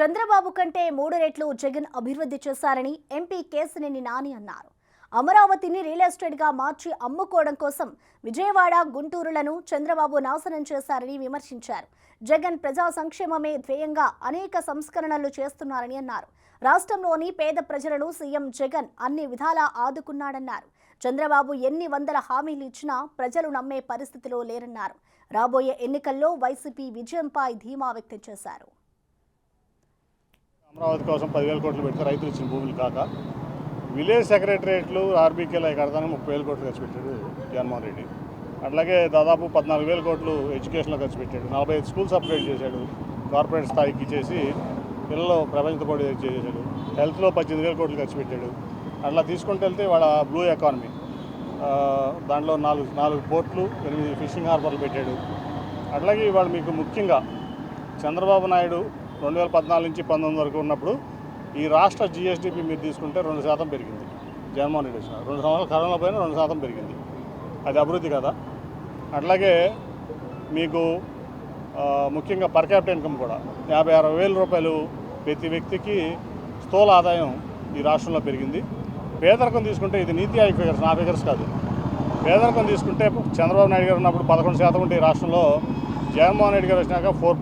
చంద్రబాబు కంటే మూడు రెట్లు జగన్ అభివృద్ధి చేశారని ఎంపీ కేసినేని నాని అన్నారు. అమరావతిని రియల్ ఎస్టేట్గా మార్చి అమ్ముకోవడం కోసం విజయవాడ గుంటూరులను చంద్రబాబు నాశనం చేశారని విమర్శించారు. జగన్ ప్రజా సంక్షేమమే ధ్యేయంగా అనేక సంస్కరణలు చేస్తున్నారని అన్నారు. రాష్ట్రంలోని పేద ప్రజలను సీఎం జగన్ అన్ని విధాలా ఆదుకున్నాడన్నారు. చంద్రబాబు ఎన్ని వందల హామీలు ఇచ్చినా ప్రజలు నమ్మే పరిస్థితిలో లేరన్నారు. రాబోయే ఎన్నికల్లో వైసీపీ విజయంపై ధీమా వ్యక్తం చేశారు. అమరావతి కోసం పదివేల కోట్లు పెడితే రైతులు ఇచ్చిన భూములు కాక విలేజ్ సెక్రటరియట్లు ఆర్బీకేలో కడతానికి ముప్పై వేల కోట్లు ఖర్చు పెట్టాడు జగన్మోహన్ రెడ్డి. అట్లాగే దాదాపు పద్నాలుగు వేల కోట్లు ఎడ్యుకేషన్లో ఖర్చు పెట్టాడు. నలభై ఐదు స్కూల్స్ అప్గ్రేడ్ చేశాడు. కార్పొరేట్ స్థాయికి చేసి పిల్లలు ప్రపంచ పోటీ చేశాడు హెల్త్లో పద్దెనిమిది వేల కోట్లు ఖర్చు పెట్టాడు. అట్లా తీసుకుంటూ వెళ్తే వాళ్ళ బ్లూ ఎకానమీ. దాంట్లో నాలుగు నాలుగు పోర్ట్లు ఎనిమిది ఫిషింగ్ హార్బర్లు పెట్టాడు. అట్లాగే ఇవాళ మీకు ముఖ్యంగా చంద్రబాబు నాయుడు రెండు వేల పద్నాలుగు నుంచి పంతొమ్మిది వరకు ఉన్నప్పుడు ఈ రాష్ట్ర జిఎస్డిపి మీరు తీసుకుంటే రెండు శాతం పెరిగింది. జగన్మోహన్ రెడ్డి వచ్చిన రెండు సంవత్సరాలు కరోనా పైన రెండు శాతం పెరిగింది. అది అభివృద్ధి కదా. అట్లాగే మీకు ముఖ్యంగా పర్ క్యాపిటల్ ఇన్కమ్ కూడా యాభై అరవై వేల రూపాయలు ప్రతి వ్యక్తికి స్థూల ఆదాయం ఈ రాష్ట్రంలో పెరిగింది. పేదరికం తీసుకుంటే ఇది నీతి ఆయోగ్ ఫిగర్స్ నా ఫిగర్స్ కాదు. పేదరికం తీసుకుంటే చంద్రబాబు నాయుడు గారు ఉన్నప్పుడు పదకొండు శాతం ఉంటే ఈ రాష్ట్రంలో జగన్మోహన్ రెడ్డి గారు వచ్చినాక ఫోర్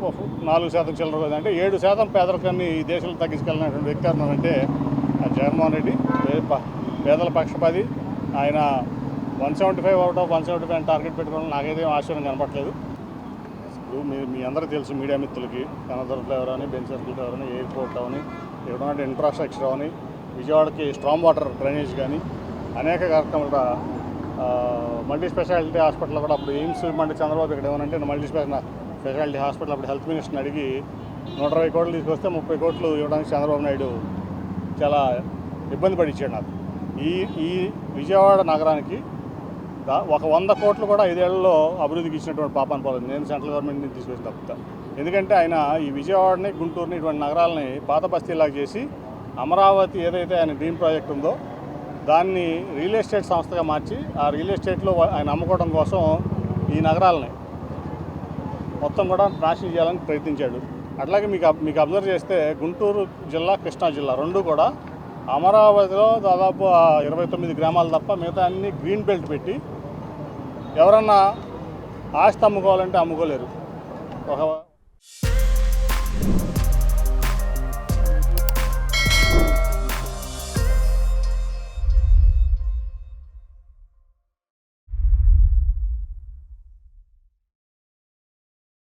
నాలుగు శాతం చిల్లర అంటే ఏడు శాతం పేదరికాన్ని ఈ దేశంలో తగ్గించుకెళ్ళినటువంటి వ్యక్తి ఉన్నారంటే ఆ జగన్మోహన్ రెడ్డి పేదల పక్షపాతి. ఆయన one seventy five out of one seventy five target పెట్టుకోవడం నాకైతే ఆశ్చర్యం కనపట్లేదు ఇప్పుడు మీ మీ అందరికీ తెలుసు మీడియా మిత్రులకి కనదర్ ఫ్లేవర్ అని బెంచ్ సర్కిల్ ఫ్లేవర్ అని ఎయిర్పోర్ట్ అవని ఇక్కడ ఇన్ఫ్రాస్ట్రక్చర్ అవని విజయవాడకి స్ట్రాంగ్ వాటర్ డ్రైనేజ్ కానీ అనేక కార్యక్రమాలు కూడా మల్టీ స్పెషాలిటీ హాస్పిటల్ కూడా అప్పుడు ఎయిమ్స్ మండి చంద్రబాబు ఇక్కడ ఏమనంటే మల్టీ స్పెషల్ స్పెషాలిటీ హాస్పిటల్ అప్పుడు హెల్త్ మినిస్టర్ని అడిగి నూట ఇరవై కోట్లు తీసుకొస్తే ముప్పై కోట్లు ఇవ్వడానికి చంద్రబాబు నాయుడు చాలా ఇబ్బంది పడిచ్చాడు నాకు. ఈ ఈ విజయవాడ నగరానికి ఒక వంద కోట్లు కూడా ఐదేళ్ళలో అభివృద్ధికి ఇచ్చినటువంటి పాపాన్ని పోలేదు నేను సెంట్రల్ గవర్నమెంట్ నుంచి తీసుకొచ్చి తప్పుతా. ఎందుకంటే ఆయన ఈ విజయవాడని గుంటూరుని ఇటువంటి నగరాలని పాత బస్తీలాగా చేసి అమరావతి ఏదైతే ఆయన డ్రీమ్ ప్రాజెక్ట్ ఉందో దాన్ని రియల్ ఎస్టేట్ సంస్థగా మార్చి ఆ రియల్ ఎస్టేట్లో ఆయన అమ్ముకోవడం కోసం ఈ నగరాలని మొత్తం కూడా నాశనం చేయాలని ప్రయత్నించాడు. అట్లాగే మీకు మీకు అబ్జర్వ్ చేస్తే గుంటూరు జిల్లా కృష్ణా జిల్లా రెండు కూడా అమరావతిలో దాదాపు ఇరవై తొమ్మిది గ్రామాలు తప్ప మిగతా అన్ని గ్రీన్ బెల్ట్ పెట్టి ఎవరన్నా ఆస్తి అమ్ముకోవాలంటే అమ్ముకోలేరు. ఒక